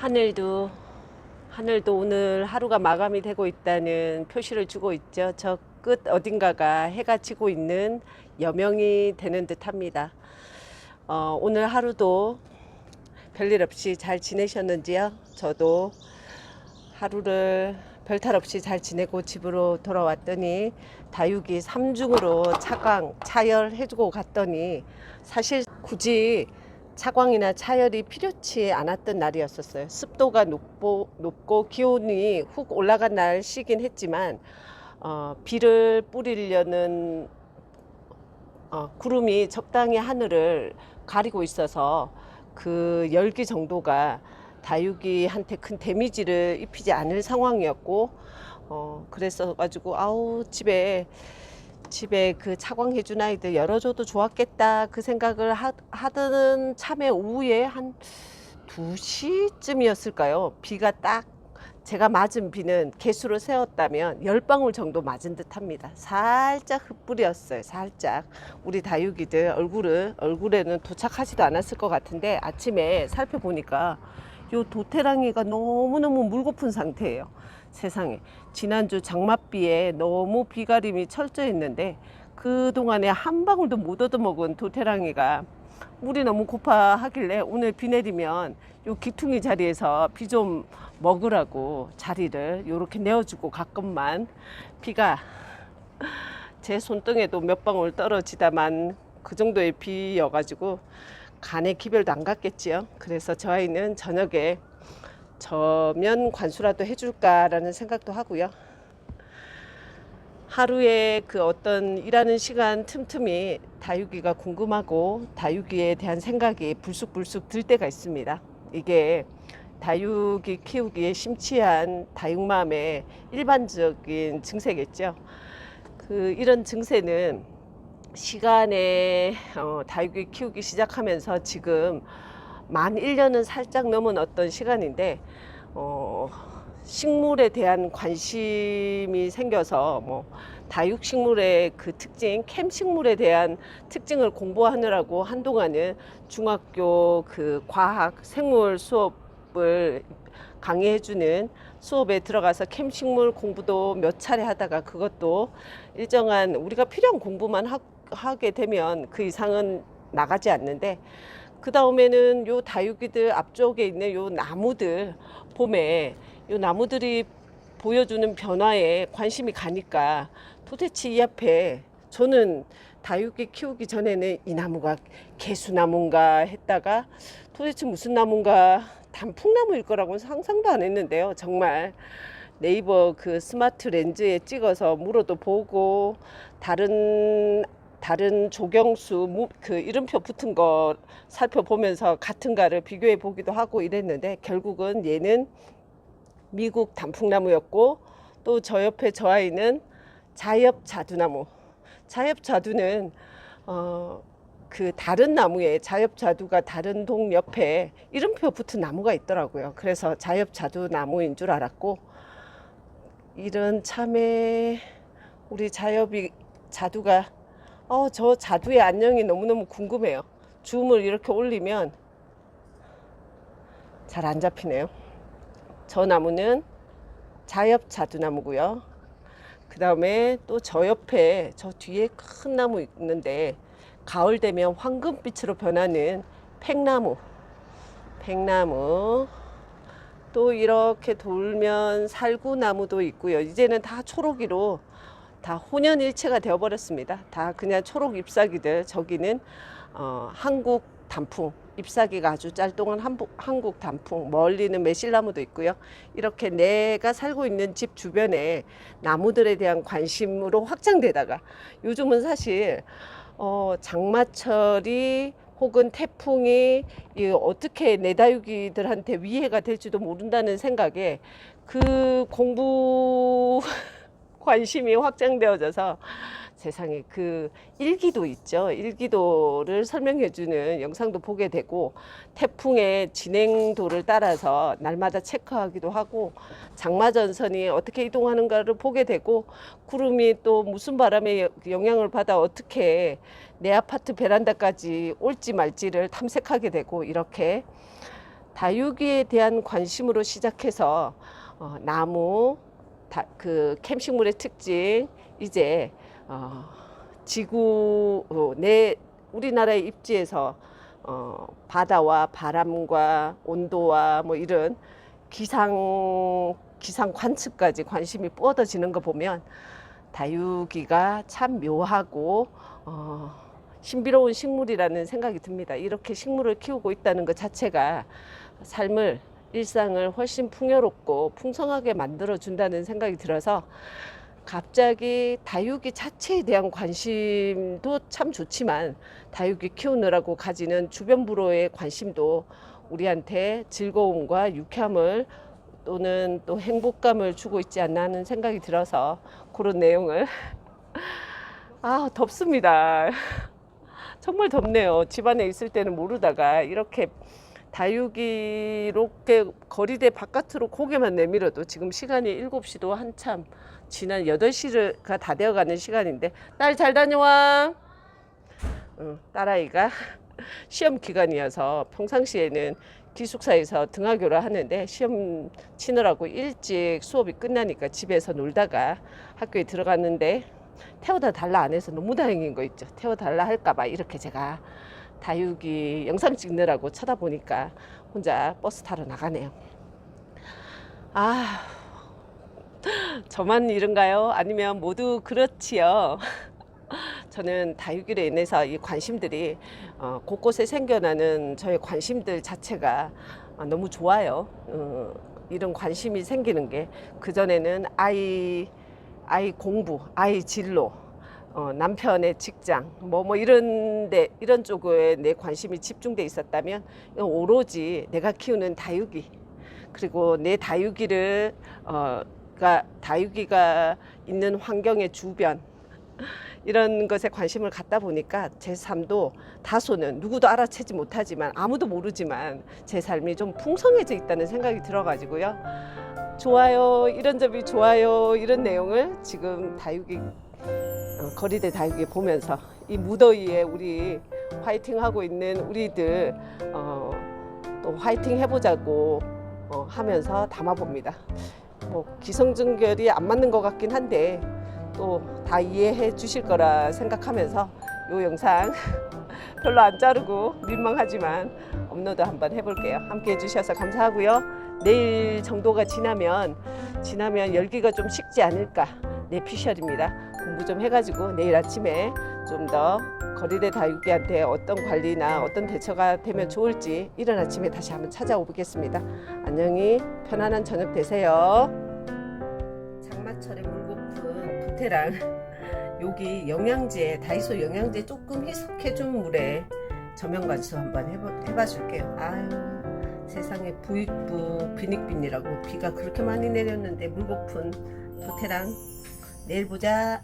하늘도 하늘도 오늘 하루가 마감이 되고 있다는 표시를 주고 있죠. 저 끝 어딘가가 해가 지고 있는 여명이 되는 듯합니다. 어, 오늘 하루도 별일 없이 잘 지내셨는지요? 저도 하루를 별탈 없이 잘 지내고 집으로 돌아왔더니 다육이 삼중으로 차광 차열해주고 갔더니 사실 굳이 차광이나 차열이 필요치 않았던 날이었었어요. 습도가 높고, 높고 기온이 훅 올라간 날씨긴 했지만 어, 비를 뿌리려는 어, 구름이 적당히 하늘을 가리고 있어서 그 열기 정도가 다육이한테 큰 데미지를 입히지 않을 상황이었고 어, 그래서 가지고 아우 집에 집에 그 차광해 준 아이들 열어줘도 좋았겠다 그 생각을 하, 하던 참에 오후에 한 2시쯤이었을까요? 비가 딱 제가 맞은 비는 개수로 세웠다면 열 방울 정도 맞은 듯 합니다. 살짝 흩뿌렸어요. 살짝. 우리 다육이들 얼굴을, 얼굴에는 도착하지도 않았을 것 같은데 아침에 살펴보니까 요 도태랑이가 너무너무 물고픈 상태예요. 세상에. 지난주 장맛비에 너무 비가림이 철저했는데 그동안에 한 방울도 못 얻어먹은 도태랑이가 물이 너무 고파하길래 오늘 비 내리면 요 기퉁이 자리에서 비 좀 먹으라고 자리를 요렇게 내어주고 가끔만 비가 제 손등에도 몇 방울 떨어지다만 그 정도의 비여가지고 간에 기별도 안 갔겠지요. 그래서 저 아이는 저녁에 저면 관수라도 해줄까라는 생각도 하고요. 하루에 그 어떤 일하는 시간 틈틈이 다육이가 궁금하고 다육이에 대한 생각이 불쑥불쑥 들 때가 있습니다. 이게 다육이 키우기에 심취한 다육맘의 일반적인 증세겠죠. 그 이런 증세는 시간에 어, 다육이 키우기 시작하면서 지금 만 1년은 살짝 넘은 어떤 시간인데 어, 식물에 대한 관심이 생겨서 뭐 다육식물의 그 특징, 캠식물에 대한 특징을 공부하느라고 한동안은 중학교 그 과학 생물 수업을 강의해주는 수업에 들어가서 캠식물 공부도 몇 차례 하다가 그것도 일정한 우리가 필요한 공부만 하, 하게 되면 그 이상은 나가지 않는데 그 다음에는 요 다육이들 앞쪽에 있는 요 나무들 봄에 요 나무들이 보여주는 변화에 관심이 가니까 도대체 이 앞에 저는 다육이 키우기 전에는 이 나무가 개수나무인가 했다가 도대체 무슨 나무인가 단풍나무일 거라고는 상상도 안 했는데요. 정말 네이버 그 스마트 렌즈에 찍어서 물어도 보고 다른 다른 조경수 무- 그 이름표 붙은 거 살펴보면서 같은가를 비교해 보기도 하고 이랬는데 결국은 얘는 미국 단풍나무였고 또 저 옆에 저 아이는 자엽 자두나무. 자엽 자두는 어, 그 다른 나무에 자엽 자두가 다른 동 옆에 이름표 붙은 나무가 있더라고요. 그래서 자엽 자두 나무인 줄 알았고 이런 참에 우리 자엽이 자두가 어, 저 자두의 안녕이 너무너무 궁금해요. 줌을 이렇게 올리면 잘 안 잡히네요. 저 나무는 자엽 자두나무고요. 그 다음에 또 저 옆에 저 뒤에 큰 나무 있는데 가을 되면 황금빛으로 변하는 팽나무. 팽나무. 또 이렇게 돌면 살구나무도 있고요. 이제는 다 초록이로 다 혼연일체가 되어버렸습니다. 다 그냥 초록 잎사귀들. 저기는 어, 한국 단풍. 잎사귀가 아주 짤동한 한국, 한국 단풍. 멀리는 매실나무도 있고요. 이렇게 내가 살고 있는 집 주변에 나무들에 대한 관심으로 확장되다가 요즘은 사실 어, 장마철이 혹은 태풍이 이 어떻게 내 다육이들한테 위해가 될지도 모른다는 생각에 그 공부 관심이 확장되어져서 세상에 그 일기도 있죠. 일기도를 설명해 주는 영상도 보게 되고 태풍의 진행도를 따라서 날마다 체크하기도 하고 장마 전선이 어떻게 이동하는가를 보게 되고 구름이 또 무슨 바람의 영향을 받아 어떻게 내 아파트 베란다까지 올지 말지를 탐색하게 되고 이렇게 다육이에 대한 관심으로 시작해서 어, 나무, 다, 그 캠식물의 특징 이제 어, 지구 어, 내 우리나라의 입지에서 어, 바다와 바람과 온도와 뭐 이런 기상 기상 관측까지 관심이 뻗어지는 거 보면 다육이가 참 묘하고 어, 신비로운 식물이라는 생각이 듭니다. 이렇게 식물을 키우고 있다는 것 자체가 삶을 일상을 훨씬 풍요롭고 풍성하게 만들어 준다는 생각이 들어서 갑자기 다육이 자체에 대한 관심도 참 좋지만 다육이 키우느라고 가지는 주변 부로의 관심도 우리한테 즐거움과 유쾌함을 또는 또 행복감을 주고 있지 않나 하는 생각이 들어서 그런 내용을 아 덥습니다. 정말 덥네요. 집안에 있을 때는 모르다가 이렇게 다육이 이렇게 거리대 바깥으로 고개만 내밀어도 지금 시간이 7시도 한참 지난 8시가 다 되어가는 시간인데 딸 잘 다녀와. 응, 딸아이가 시험 기간이어서 평상시에는 기숙사에서 등하교를 하는데 시험 치느라고 일찍 수업이 끝나니까 집에서 놀다가 학교에 들어갔는데 태워다 달라 안 해서 너무 다행인 거 있죠. 태워달라 할까봐 이렇게 제가 다육이 영상 찍느라고 쳐다보니까 혼자 버스 타러 나가네요. 아, 저만 이런가요? 아니면 모두 그렇지요? 저는 다육이로 인해서 이 관심들이 어, 곳곳에 생겨나는 저의 관심들 자체가 어, 너무 좋아요. 어, 이런 관심이 생기는 게 그전에는 아이, 아이 공부, 아이 진로, 어, 남편의 직장, 뭐, 뭐, 이런 데, 이런 쪽에 내 관심이 집중돼 있었다면, 오로지 내가 키우는 다육이, 그리고 내 다육이를, 어, 가, 다육이가 있는 환경의 주변, 이런 것에 관심을 갖다 보니까 제 삶도 다소는 누구도 알아채지 못하지만 아무도 모르지만 제 삶이 좀 풍성해져 있다는 생각이 들어가지고요. 좋아요, 이런 점이 좋아요, 이런 내용을 지금 다육이 어, 거리대 다육이 보면서 이 무더위에 우리 화이팅 하고 있는 우리들 어, 또 화이팅 해보자고 어, 하면서 담아봅니다. 뭐 기성증결이 안 맞는 것 같긴 한데 또 다 이해해 주실 거라 생각하면서 이 영상 별로 안 자르고 민망하지만 업로드 한번 해볼게요. 함께 해주셔서 감사하고요. 내일 정도가 지나면 지나면 열기가 좀 식지 않을까 내 피셜입니다. 공부 좀 해가지고 내일 아침에 좀 더 거리대 다육이한테 어떤 관리나 어떤 대처가 되면 좋을지 이른 아침에 다시 한번 찾아오겠습니다. 안녕히 편안한 저녁 되세요. 장마철에 물고픈 부테랑 여기 영양제 다이소 영양제 조금 희석해준 물에 저면가수 한번 해봐, 해봐 줄게요. 아유 세상에 부익부 비닉빈이라고 비가 그렇게 많이 내렸는데 물고픈 부테랑 내일 보자.